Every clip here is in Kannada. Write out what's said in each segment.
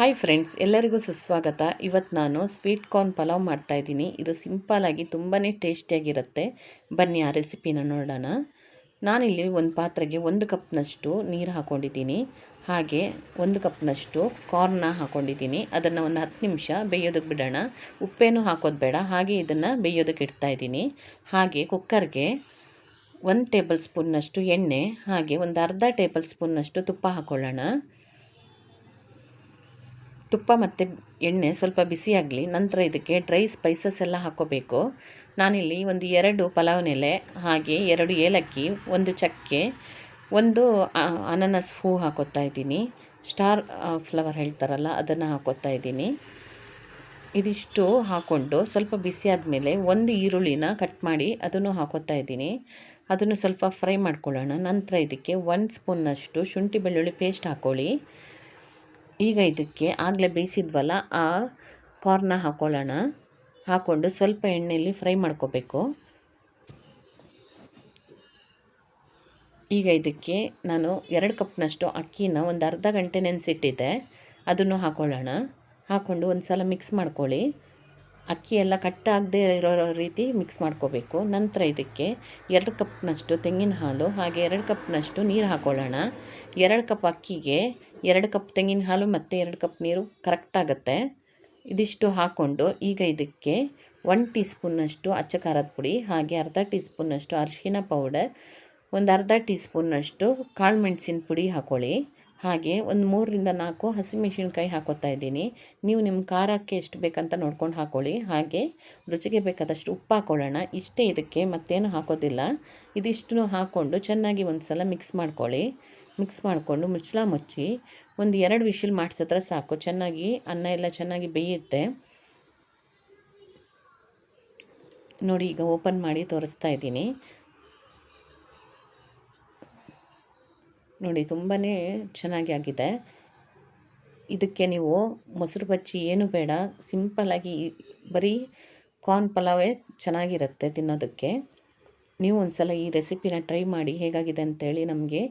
ಹಾಯ್ ಫ್ರೆಂಡ್ಸ್ ಎಲ್ಲರಿಗೂ ಸುಸ್ವಾಗತ. ಇವತ್ತು ನಾನು ಸ್ವೀಟ್ ಕಾರ್ನ್ ಪಲಾವ್ ಮಾಡ್ತಾಯಿದ್ದೀನಿ ಇದು ಸಿಂಪಲಾಗಿ ತುಂಬಾ ಟೇಸ್ಟಿಯಾಗಿರುತ್ತೆ ಬನ್ನಿ, ಆ ರೆಸಿಪಿನ ನೋಡೋಣ. ನಾನಿಲ್ಲಿ ಒಂದು ಪಾತ್ರೆಗೆ ಒಂದು ಕಪ್ನಷ್ಟು ನೀರು ಹಾಕ್ಕೊಂಡಿದ್ದೀನಿ ಹಾಗೆ ಒಂದು ಕಪ್ನಷ್ಟು ಕಾರ್ನ ಹಾಕ್ಕೊಂಡಿದ್ದೀನಿ ಅದನ್ನು ಒಂದು ಹತ್ತು ನಿಮಿಷ ಬೇಯೋದಕ್ಕೆ ಬಿಡೋಣ. ಉಪ್ಪೇನು ಹಾಕೋದು ಬೇಡ. ಹಾಗೆ ಇದನ್ನು ಬೇಯೋದಕ್ಕೆ ಇಡ್ತಾಯಿದ್ದೀನಿ ಹಾಗೆ ಕುಕ್ಕರ್ಗೆ ಒಂದು ಟೇಬಲ್ ಸ್ಪೂನ್ನಷ್ಟು ಎಣ್ಣೆ, ಹಾಗೆ ಒಂದು ಅರ್ಧ ಟೇಬಲ್ ಸ್ಪೂನ್ನಷ್ಟು ತುಪ್ಪ ಹಾಕ್ಕೊಳ್ಳೋಣ ತುಪ್ಪ ಮತ್ತು ಎಣ್ಣೆ ಸ್ವಲ್ಪ ಬಿಸಿಯಾಗಲಿ ನಂತರ ಇದಕ್ಕೆ ಡ್ರೈ ಸ್ಪೈಸಸ್ ಎಲ್ಲ ಹಾಕ್ಕೋಬೇಕು ನಾನಿಲ್ಲಿ ಒಂದು ಎರಡು ಪಲಾವ್ ಎಲೆ ಹಾಗೆ ಎರಡು ಏಲಕ್ಕಿ, ಒಂದು ಚಕ್ಕೆ, ಒಂದು ಅನಾನಸ್ ಹೂ ಹಾಕೋತಾ ಇದ್ದೀನಿ. ಸ್ಟಾರ್ ಫ್ಲವರ್ ಹೇಳ್ತಾರಲ್ಲ, ಅದನ್ನು ಹಾಕೋತಾ ಇದ್ದೀನಿ. ಇದಿಷ್ಟು ಹಾಕ್ಕೊಂಡು ಸ್ವಲ್ಪ ಬಿಸಿ ಆದಮೇಲೆ ಒಂದು ಈರುಳ್ಳಿನ ಕಟ್ ಮಾಡಿ ಅದನ್ನು ಹಾಕೋತಾ ಇದ್ದೀನಿ. ಅದನ್ನು ಸ್ವಲ್ಪ ಫ್ರೈ ಮಾಡ್ಕೊಳ್ಳೋಣ. ನಂತರ ಇದಕ್ಕೆ ಒಂದು ಸ್ಪೂನ್ನಷ್ಟು ಶುಂಠಿ ಬೆಳ್ಳುಳ್ಳಿ ಪೇಸ್ಟ್ ಹಾಕ್ಕೊಳ್ಳಿ ಈಗ ಇದಕ್ಕೆ ಆಗಲೇ ಬೇಯಿಸಿದ್ವಲ್ಲ, ಆ ಕಾರ್ನ ಹಾಕ್ಕೊಳ್ಳೋಣ ಹಾಕ್ಕೊಂಡು ಸ್ವಲ್ಪ ಎಣ್ಣೆಯಲ್ಲಿ ಫ್ರೈ ಮಾಡ್ಕೋಬೇಕು. ಈಗ ಇದಕ್ಕೆ ನಾನು ಎರಡು ಕಪ್ನಷ್ಟು ಅಕ್ಕಿನ ಒಂದು ಅರ್ಧ ಗಂಟೆ ನೆನೆಸಿಟ್ಟಿದ್ದೆ. ಅದನ್ನು ಹಾಕ್ಕೊಳ್ಳೋಣ ಹಾಕ್ಕೊಂಡು ಒಂದು ಸಲ ಮಿಕ್ಸ್ ಮಾಡ್ಕೊಳ್ಳಿ. ಅಕ್ಕಿ ಎಲ್ಲ ಕಟ್ಟಾಗದೇ ಇರೋ ರೀತಿ ಮಿಕ್ಸ್ ಮಾಡ್ಕೋಬೇಕು. ನಂತರ ಇದಕ್ಕೆ ಎರಡು ಕಪ್ನಷ್ಟು ತೆಂಗಿನ ಹಾಲು, ಹಾಗೆ ಎರಡು ಕಪ್ನಷ್ಟು ನೀರು ಹಾಕ್ಕೊಳ್ಳೋಣ ಎರಡು ಕಪ್ ಅಕ್ಕಿಗೆ ಎರಡು ಕಪ್ ತೆಂಗಿನ ಹಾಲು ಮತ್ತು ಎರಡು ಕಪ್ ನೀರು ಕರೆಕ್ಟಾಗುತ್ತೆ ಇದಿಷ್ಟು ಹಾಕ್ಕೊಂಡು ಈಗ ಇದಕ್ಕೆ ಒನ್ ಟೀ ಸ್ಪೂನ್ನಷ್ಟು ಅಚ್ಚ ಖಾರದ ಪುಡಿ, ಹಾಗೆ ಅರ್ಧ ಟೀ ಸ್ಪೂನಷ್ಟು ಅರಿಶಿನ ಪೌಡರ್ ಒಂದು ಅರ್ಧ ಟೀ ಸ್ಪೂನ್ನಷ್ಟು ಕಾಳು ಮೆಣಸಿನ ಪುಡಿ ಹಾಕ್ಕೊಳ್ಳಿ ಹಾಗೆ ಒಂದು ಮೂರರಿಂದ ನಾಲ್ಕು ಹಸಿಮೆಣಸಿನ್ಕಾಯಿ ಹಾಕೋತಾ ಇದ್ದೀನಿ. ನೀವು ನಿಮ್ಮ ಖಾರಕ್ಕೆ ಎಷ್ಟು ಬೇಕಂತ ನೋಡ್ಕೊಂಡು ಹಾಕೊಳ್ಳಿ. ಹಾಗೆ ರುಚಿಗೆ ಬೇಕಾದಷ್ಟು ಉಪ್ಪು ಹಾಕೊಳ್ಳೋಣ. ಇಷ್ಟೇ ಇದಕ್ಕೆ ಮತ್ತೇನು ಹಾಕೋದಿಲ್ಲ. ಇದಿಷ್ಟು ಹಾಕ್ಕೊಂಡು ಚೆನ್ನಾಗಿ ಒಂದು ಸಲ ಮಿಕ್ಸ್ ಮಾಡ್ಕೊಳ್ಳಿ. ಮಿಕ್ಸ್ ಮಾಡಿಕೊಂಡು ಮುಚ್ಚಳ ಮುಚ್ಚಿ ಒಂದು ಎರಡು ವಿಷಿಲ್ ಮಾಡಿಸಿದ್ರೆ ಸಾಕು. ಚೆನ್ನಾಗಿ ಅನ್ನ ಎಲ್ಲ ಚೆನ್ನಾಗಿ ಬೇಯುತ್ತೆ. ನೋಡಿ ಈಗ ಓಪನ್ ಮಾಡಿ ತೋರಿಸ್ತಾ ಇದ್ದೀನಿ. ನೋಡಿ ತುಂಬಾ ಚೆನ್ನಾಗಿ ಆಗಿದೆ. ಇದಕ್ಕೆ ನೀವು ಮೊಸರು ಬಜ್ಜಿ ಏನು ಬೇಡ. ಸಿಂಪಲ್ಲಾಗಿ ಬರೀ ಕಾರ್ನ್ ಪಲಾವೇ ಚೆನ್ನಾಗಿರುತ್ತೆ ತಿನ್ನೋದಕ್ಕೆ. ನೀವು ಒಂದು ಸಲ ಈ ರೆಸಿಪಿನ ಟ್ರೈ ಮಾಡಿ ಹೇಗಾಗಿದೆ ಅಂತೇಳಿ ನಮಗೆ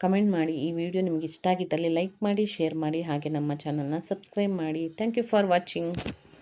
ಕಮೆಂಟ್ ಮಾಡಿ. ಈ ವಿಡಿಯೋ ನಿಮಗೆ ಇಷ್ಟ ಆಗಿದ್ದಲ್ಲಿ ಲೈಕ್ ಮಾಡಿ, ಶೇರ್ ಮಾಡಿ, ಹಾಗೆ ನಮ್ಮ ಚಾನಲ್ನ ಸಬ್ಸ್ಕ್ರೈಬ್ ಮಾಡಿ. Thank you for watching.